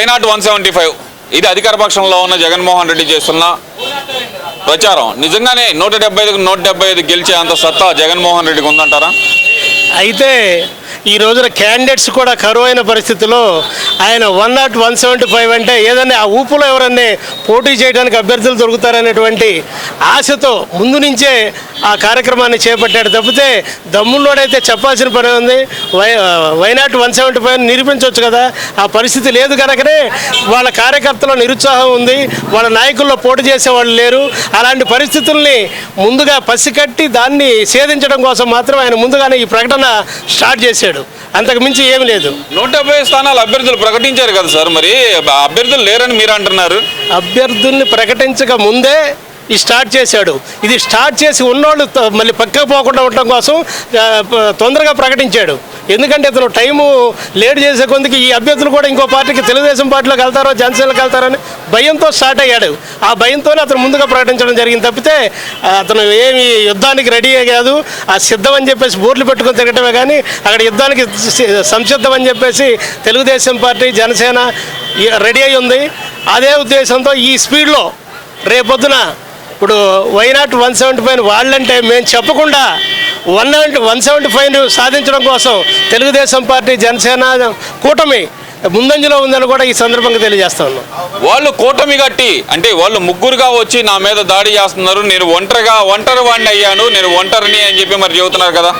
Why not one seventy five ఇది అధికార పక్షంలో ఉన్న జగన్మోహన్ రెడ్డి చేస్తున్న ప్రచారం. నిజంగానే నూట డెబ్బై ఐదుకు నూట డెబ్బై ఐదు గెలిచే అంత సత్తా జగన్మోహన్ రెడ్డికి ఉందంటారా? అయితే ఈ రోజున క్యాండిడేట్స్ కూడా కరువైన పరిస్థితిలో ఆయన one not one seventy five అంటే ఏదైనా ఆ ఊపులో ఎవరన్నా పోటీ చేయడానికి అభ్యర్థులు దొరుకుతారనేటువంటి ఆశతో ముందు నుంచే ఆ కార్యక్రమాన్ని చేపట్టాడు. తప్పితే దమ్ముల్లోడైతే చెప్పాల్సిన పని ఉంది. Why why not one seventy five నిరూపించవచ్చు కదా? ఆ పరిస్థితి లేదు కనుకనే వాళ్ళ కార్యకర్తల నిరుత్సాహం ఉంది. వాళ్ళ నాయకుల్లో పోటీ చేసే వాళ్ళు లేరు. అలాంటి పరిస్థితుల్ని ముందుగా పసికట్టి దాన్ని సేధించడం కోసం మాత్రం ఆయన ముందుగానే ఈ ప్రకటన స్టార్ట్ చేశాడు. అంతకు మించి ఏమీ లేదు. నూట డెబ్బై స్థానాలు అభ్యర్థులు ప్రకటించారు కదా సార్ మరి అభ్యర్థులు లేరని మీరు అంటున్నారు? అభ్యర్థుల్ని ప్రకటించక ముందే ఈ స్టార్ట్ చేశాడు. ఇది స్టార్ట్ చేసి ఉన్నోళ్ళు మళ్ళీ పక్కకు పోకుండా ఉండటం కోసం తొందరగా ప్రకటించాడు. ఎందుకంటే ఇతను టైము లేట్ చేసే కొందుకు ఈ అభ్యర్థులు కూడా ఇంకో పార్టీకి తెలుగుదేశం పార్టీలోకి వెళ్తారో జనసేనకి వెళ్తారని భయంతో స్టార్ట్ అయ్యాడు. ఆ భయంతోనే అతను ముందుగా ప్రకటించడం జరిగింది తప్పితే అతను ఏమి యుద్ధానికి రెడీ కాదు. ఆ సిద్ధం అని చెప్పేసి బోర్లు పెట్టుకొని తిరగటమే కానీ అక్కడ యుద్ధానికి సంసిద్ధం అని చెప్పేసి తెలుగుదేశం పార్టీ జనసేన రెడీ అయి ఉంది. అదే ఉద్దేశంతో ఈ స్పీడ్లో రేపొద్దున ఇప్పుడు వైనాట్ వన్ సెవెంటీ పైన వాళ్ళంటే మేము చెప్పకుండా వన్ వన్ సెవెంటీ ఫైవ్ సాధించడం కోసం తెలుగుదేశం పార్టీ జనసేన కూటమి ముందంజలో ఉందని కూడా ఈ సందర్భంగా తెలియజేస్తా ఉన్నాం. వాళ్ళు కూటమి కట్టి అంటే వాళ్ళు ముగ్గురుగా వచ్చి నా మీద దాడి చేస్తున్నారు నేను ఒంటరిగా ఒంటరి వాడిని అయ్యాను నేను ఒంటరిని అని చెప్పి మరి చెబుతున్నారు కదా?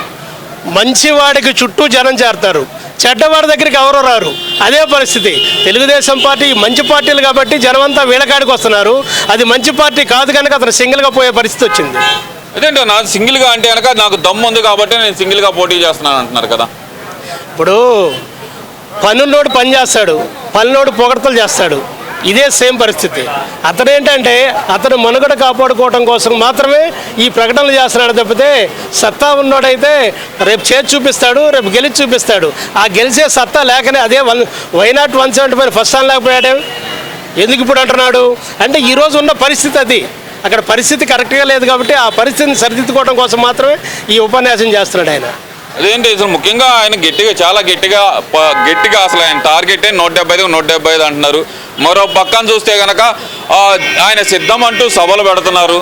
మంచివాడికి చుట్టూ జనం చేరతారు చెడ్డవాడి దగ్గరికి ఎవరు రారు? అదే పరిస్థితి. తెలుగుదేశం పార్టీ మంచి పార్టీలు కాబట్టి జనం అంతా వీళ్ళకాడికి వస్తున్నారు. అది మంచి పార్టీ కాదు కనుక అతను సింగిల్గా పోయే పరిస్థితి వచ్చింది. అదేంటో నా సింగిల్గా అంటే కనుక నాకు దమ్ము ఉంది కాబట్టి నేను సింగిల్గా పోటీ చేస్తున్నాను అంటున్నారు కదా. ఇప్పుడు పనున్నోడు పని చేస్తాడు పనులోడు పొగడతలు చేస్తాడు. ఇదే సేమ్ పరిస్థితి. అతను ఏంటంటే అతను మనుగడ కాపాడుకోవడం కోసం మాత్రమే ఈ ప్రకటనలు చేస్తున్నాడు తప్పితే సత్తా ఉన్నోడైతే రేపు చేతి చూపిస్తాడు రేపు గెలిచి చూపిస్తాడు. ఆ గెలిచే సత్తా లేకనే అదే one why not one seventy five first స్థానం లేకపోయాడే? ఎందుకు ఇప్పుడు అంటున్నాడు? అంటే ఈరోజు ఉన్న పరిస్థితి అది. అక్కడ పరిస్థితి కరెక్ట్గా లేదు కాబట్టి ఆ పరిస్థితిని సరిదిద్దుకోవడం కోసం మాత్రమే ఈ ఉపన్యాసం చేస్తున్నాడు ఆయన. అదేంటి అసలు ముఖ్యంగా ఆయన గట్టిగా చాలా గట్టిగా ప- గట్టిగా అసలు ఆయన టార్గెట్ నూట డెబ్బై ఐదు నూట డెబ్బై ఐదు అంటున్నారు. మరో పక్కన చూస్తే కనుక ఆయన సిద్ధం అంటూ సభలు పెడుతున్నారు.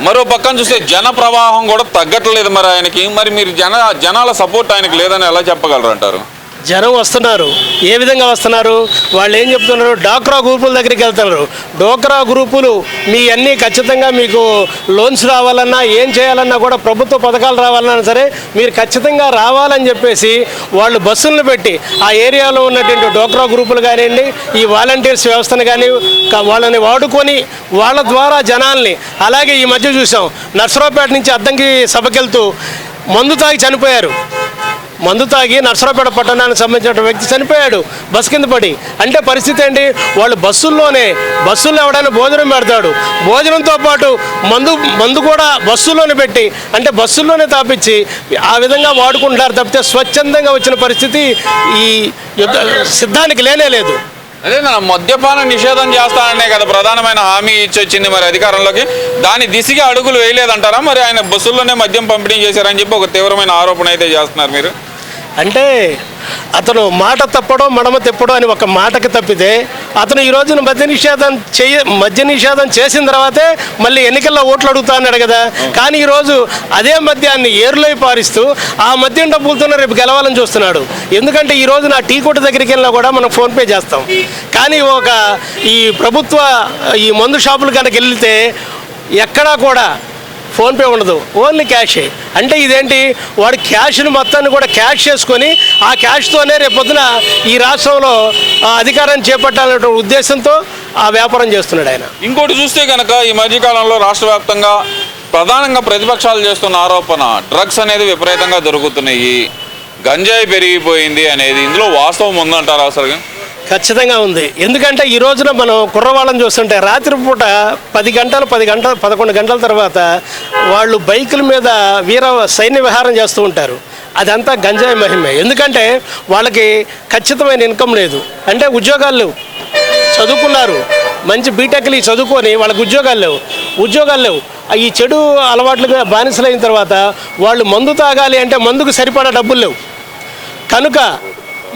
మరో పక్కన చూస్తే జన ప్రవాహం కూడా తగ్గట్లేదు మరి ఆయనకి. మరి మీరు జన జనాల సపోర్ట్ ఆయనకి లేదని ఎలా చెప్పగలరు అంటారు జనం వస్తున్నారు. ఏ విధంగా వస్తున్నారు? వాళ్ళు ఏం చెప్తున్నారు? డోక్రా గ్రూపుల దగ్గరికి వెళ్తున్నారు. డోక్రా గ్రూపులు మీ అన్నీ ఖచ్చితంగా మీకు లోన్స్ రావాలన్నా ఏం చేయాలన్నా కూడా ప్రభుత్వ పథకాలు రావాలన్నా సరే మీరు ఖచ్చితంగా రావాలని చెప్పేసి వాళ్ళు బస్సులను పెట్టి ఆ ఏరియాలో ఉన్నటువంటి డోక్రా గ్రూపులు కానివ్వండి ఈ వాలంటీర్స్ వ్యవస్థను కానీ వాళ్ళని వాడుకొని వాళ్ళ ద్వారా జనాల్ని అలాగే ఈ మధ్య చూసాం. నర్సరావుపేట నుంచి అద్దంకి సభకెళ్తూ మందు తాగి చనిపోయారు. మందు తాగి నర్సరాపేట పట్టణానికి సంబంధించిన వ్యక్తి చనిపోయాడు. బస్ కింద పడి. అంటే పరిస్థితి ఏంటి? వాళ్ళు బస్సుల్లోనే బస్సుల్లో ఎవడైనా భోజనం పెడతాడు. భోజనంతో పాటు మందు మందు కూడా బస్సుల్లోనే పెట్టి అంటే బస్సుల్లోనే తాపించి ఆ విధంగా వాడుకుంటారు తప్పితే స్వచ్ఛందంగా వచ్చిన పరిస్థితి ఈ యుద్ధ సిద్ధానికి లేనే లేదు. అదే నా మద్యపాన నిషేధం చేస్తాననే కదా ప్రధానమైన హామీ ఇచ్చొచ్చింది మరి అధికారంలోకి. దాని దిశగా అడుగులు వేయలేదంటారా? మరి ఆయన బస్సుల్లోనే మద్యం పంపిణీ చేశారని చెప్పి ఒక తీవ్రమైన ఆరోపణ అయితే చేస్తున్నారు మీరు. అంటే అతను మాట తప్పడం మడమ తిప్పడం అని ఒక మాటకి తప్పితే అతను ఈ రోజున మద్య నిషేధం చేయ మద్య నిషేధం చేసిన తర్వాతే మళ్ళీ ఎన్నికల్లో ఓట్లు అడుగుతా అన్నాడు కదా. కానీ ఈరోజు అదే మద్యాన్ని ఏరులై పారిస్తూ ఆ మద్యం డబ్బులతోనే రేపు గెలవాలని చూస్తున్నాడు. ఎందుకంటే ఈ రోజు నా టీ కొట్టు దగ్గరికి వెళ్ళినా కూడా మనం ఫోన్పే చేస్తాం. కానీ ఒక ఈ ప్రభుత్వ ఈ మందు షాపులు కనుక వెళ్తే ఎక్కడా కూడా ఫోన్పే ఉండదు ఓన్లీ క్యాషే. అంటే ఇదేంటి? వాడు క్యాష్ని మొత్తాన్ని కూడా క్యాష్ చేసుకొని ఆ క్యాష్తోనే రేపొద్దున ఈ రాష్ట్రంలో ఆ, అధికారాన్ని చేపట్టాలనే ఉద్దేశంతో ఆ వ్యాపారం చేస్తున్నాడు ఆయన. ఇంకోటి చూస్తే కనుక ఈ మధ్యకాలంలో రాష్ట్ర వ్యాప్తంగా ప్రధానంగా ప్రతిపక్షాలు చేస్తున్న ఆరోపణ డ్రగ్స్ అనేది విపరీతంగా దొరుకుతున్నాయి. గంజాయి పెరిగిపోయింది అనేది ఇందులో వాస్తవం ఉందంటారా అసలు ఖచ్చితంగా ఉంది. ఎందుకంటే ఈ రోజున మనం కుర్రవాళ్ళని చూస్తుంటే రాత్రిపూట పది గంటలు పది గంటల పదకొండు గంటల తర్వాత వాళ్ళు బైకుల మీద వీర సైన్య విహారం చేస్తూ ఉంటారు. అదంతా గంజాయి మహిమే. ఎందుకంటే వాళ్ళకి ఖచ్చితమైన ఇన్కమ్ లేదు. అంటే ఉద్యోగాలు లేవు. చదువుకున్నారు. మంచి బీటెక్లు చదువుకొని వాళ్ళకి ఉద్యోగాలు లేవు. ఉద్యోగాలు లేవు. ఆ ఈ చెడు అలవాట్లుగా బానిసలైన తర్వాత వాళ్ళు మందు తాగాలి అంటే మందుకు సరిపడా డబ్బులు లేవు. కనుక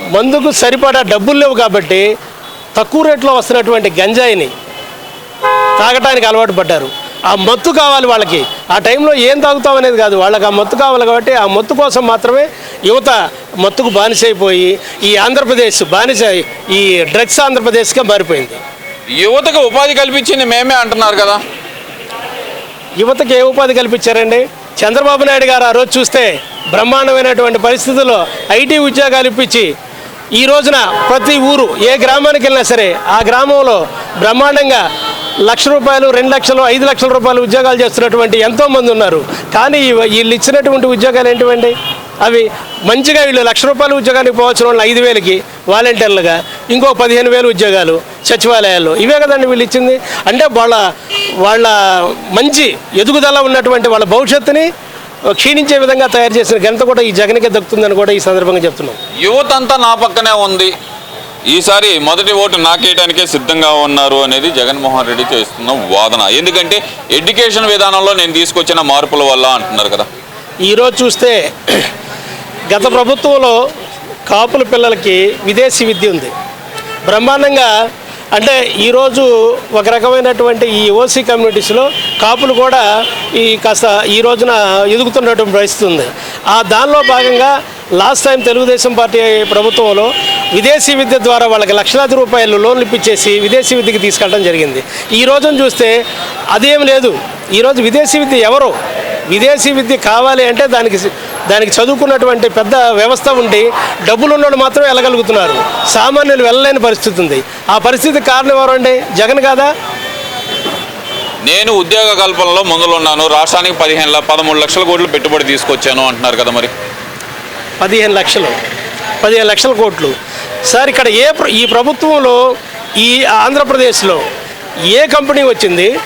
మందుకు సరిపడా డబ్బులు లేవు కాబట్టి తక్కువ రేట్లో వస్తున్నటువంటి గంజాయిని తాగటానికి అలవాటు పడ్డారు. ఆ మత్తు కావాలి వాళ్ళకి. ఆ టైంలో ఏం తాగుతాం అనేది కాదు. వాళ్ళకి ఆ మత్తు కావాలి కాబట్టి ఆ మత్తు కోసం మాత్రమే యువత మత్తుకు బానిసైపోయి ఈ ఆంధ్రప్రదేశ్ బానిస ఈ డ్రగ్స్ ఆంధ్రప్రదేశ్గా మారిపోయింది. యువతకు ఉపాధి కల్పించింది మేమే అంటున్నారు కదా. యువతకి ఏ ఉపాధి కల్పించారండి? చంద్రబాబు నాయుడు గారు ఆ రోజు చూస్తే బ్రహ్మాండమైనటువంటి పరిస్థితుల్లో ఐటీ ఉద్యోగాలు ఇప్పించి ఈ రోజున ప్రతి ఊరు ఏ గ్రామానికి వెళ్ళినా సరే ఆ గ్రామంలో బ్రహ్మాండంగా లక్ష రూపాయలు రెండు లక్షలు ఐదు లక్షల రూపాయలు ఉద్యోగాలు చేస్తున్నటువంటి ఎంతోమంది ఉన్నారు. కానీ వీళ్ళు ఇచ్చినటువంటి ఉద్యోగాలు ఏంటివండి? అవి మంచిగా వీళ్ళు లక్ష రూపాయలు ఉద్యోగానికి పోవాల్సిన వాళ్ళు ఐదు వేలకి వాలంటీర్లుగా ఇంకో పదిహేను వేలు ఉద్యోగాలు సచివాలయాల్లో. ఇవే కదండి వీళ్ళు ఇచ్చింది? అంటే వాళ్ళ వాళ్ళ మంచి ఎదుగుదల ఉన్నటువంటి వాళ్ళ భవిష్యత్తుని క్షీణించే విధంగా తయారు చేసిన ఘనత కూడా ఈ జగన్కే దక్కుతుందని కూడా ఈ సందర్భంగా చెప్తున్నాం. యువత అంతా నా పక్కనే ఉంది. ఈసారి మొదటి ఓటు నాకేయడానికే సిద్ధంగా ఉన్నారు అనేది జగన్మోహన్ రెడ్డి చేస్తున్న వాదన. ఎందుకంటే ఎడ్యుకేషన్ విధానంలో నేను తీసుకొచ్చిన మార్పుల వల్ల అంటున్నారు కదా. ఈరోజు చూస్తే గత ప్రభుత్వంలో కాపుల పిల్లలకి విదేశీ విద్య ఉంది. బ్రహ్మాండంగా అంటే ఈరోజు ఒక రకమైనటువంటి ఈ ఓసీ కమ్యూనిటీస్లో కాపులు కూడా ఈ కాస్త ఈ రోజున ఎదుగుతున్నటువంటి పరిస్థితి ఉంది. ఆ దానిలో భాగంగా లాస్ట్ టైం తెలుగుదేశం పార్టీ ప్రభుత్వంలో విదేశీ విద్య ద్వారా వాళ్ళకి లక్షలాది రూపాయలు లోన్లు ఇప్పించేసి విదేశీ విద్యకి తీసుకెళ్ళడం జరిగింది. ఈ రోజున చూస్తే అదేం లేదు. ఈరోజు విదేశీ విద్య ఎవరు? విదేశీ విద్య కావాలి అంటే దానికి దానికి చదువుకున్నటువంటి పెద్ద వ్యవస్థ ఉండి డబ్బులు ఉన్నోళ్ళు మాత్రమే వెళ్ళగలుగుతున్నారు. సామాన్యులు వెళ్ళలేని పరిస్థితి ఉంది. ఆ పరిస్థితి కారణం ఎవరండి? జగన్ కాదా? నేను ఉద్యోగ కల్పనలో ముందులున్నాను రాష్ట్రానికి పదిహేను పదమూడు లక్షల కోట్లు పెట్టుబడి తీసుకొచ్చాను అంటున్నారు కదా మరి. పదిహేను లక్షలు. పదిహేను లక్షల కోట్లు. సార్ ఇక్కడ ఏ ప్ర- ఈ ప్రభుత్వంలో ఈ ఆంధ్రప్రదేశ్లో ఏ కంపెనీ వచ్చింది?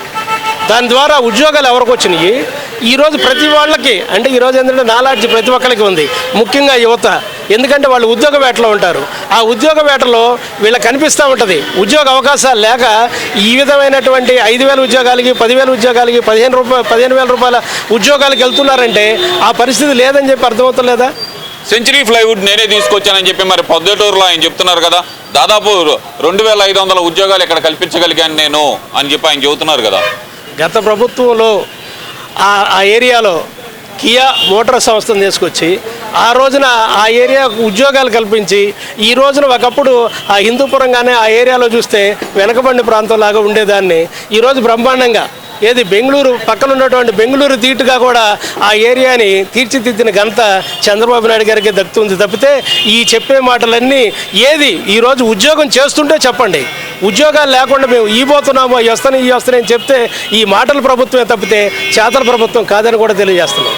దాని ద్వారా ఉద్యోగాలు ఎవరికి వచ్చినాయి? ఈరోజు ప్రతి వాళ్ళకి అంటే ఈరోజు ఏంటంటే నాలాడ్జి ప్రతి ఒక్కరికి ఉంది. ముఖ్యంగా యువత. ఎందుకంటే వాళ్ళు ఉద్యోగ వేటలో ఉంటారు. ఆ ఉద్యోగ వేటలో వీళ్ళకి కనిపిస్తూ ఉంటుంది. ఉద్యోగ అవకాశాలు లేక ఈ విధమైనటువంటి ఐదు వేల ఉద్యోగాలకి పదివేల ఉద్యోగాలకి పదిహేను రూపాయలు పదిహేను వేల రూపాయల ఉద్యోగాలకు వెళ్తున్నారంటే ఆ పరిస్థితి లేదని చెప్పి అర్థమవుతలేదా? సెంచరీ ప్లైవుడ్ నేనే తీసుకొచ్చానని చెప్పి మరి పొద్దుటూరులో ఆయన చెప్తున్నారు కదా. దాదాపు రెండు వేల ఐదు వందల ఉద్యోగాలు ఇక్కడ కల్పించగలిగాను నేను అని చెప్పి ఆయన చెబుతున్నారు కదా. గత ప్రభుత్వంలో ఆ ఆ ఏరియాలో కియా మోటార్ సంస్థను తీసుకొచ్చి ఆ రోజున ఆ ఏరియాకు ఉద్యోగాలు కల్పించి ఈ రోజున ఒకప్పుడు ఆ హిందూపురంగానే ఆ ఏరియాలో చూస్తే వెనకబడిన ప్రాంతంలాగా ఉండేదాన్ని. ఈరోజు బ్రహ్మాండంగా ఏది బెంగళూరు పక్కన ఉన్నటువంటి బెంగళూరు తీటుగా కూడా ఆ ఏరియాని తీర్చిదిద్దిన ఘనత చంద్రబాబు నాయుడు గారికి దక్కుతుంది తప్పితే ఈ చెప్పే మాటలన్నీ ఏది ఈరోజు ఉద్యోగం చేస్తుంటే చెప్పండి. ఉద్యోగాలు లేకుండా మేము ఈ పోతున్నాము ఈ వస్తాను ఈ వస్తానని చెప్తే ఈ మాటల ప్రభుత్వమే తప్పితే చేతల ప్రభుత్వం కాదని కూడా తెలియజేస్తున్నాం.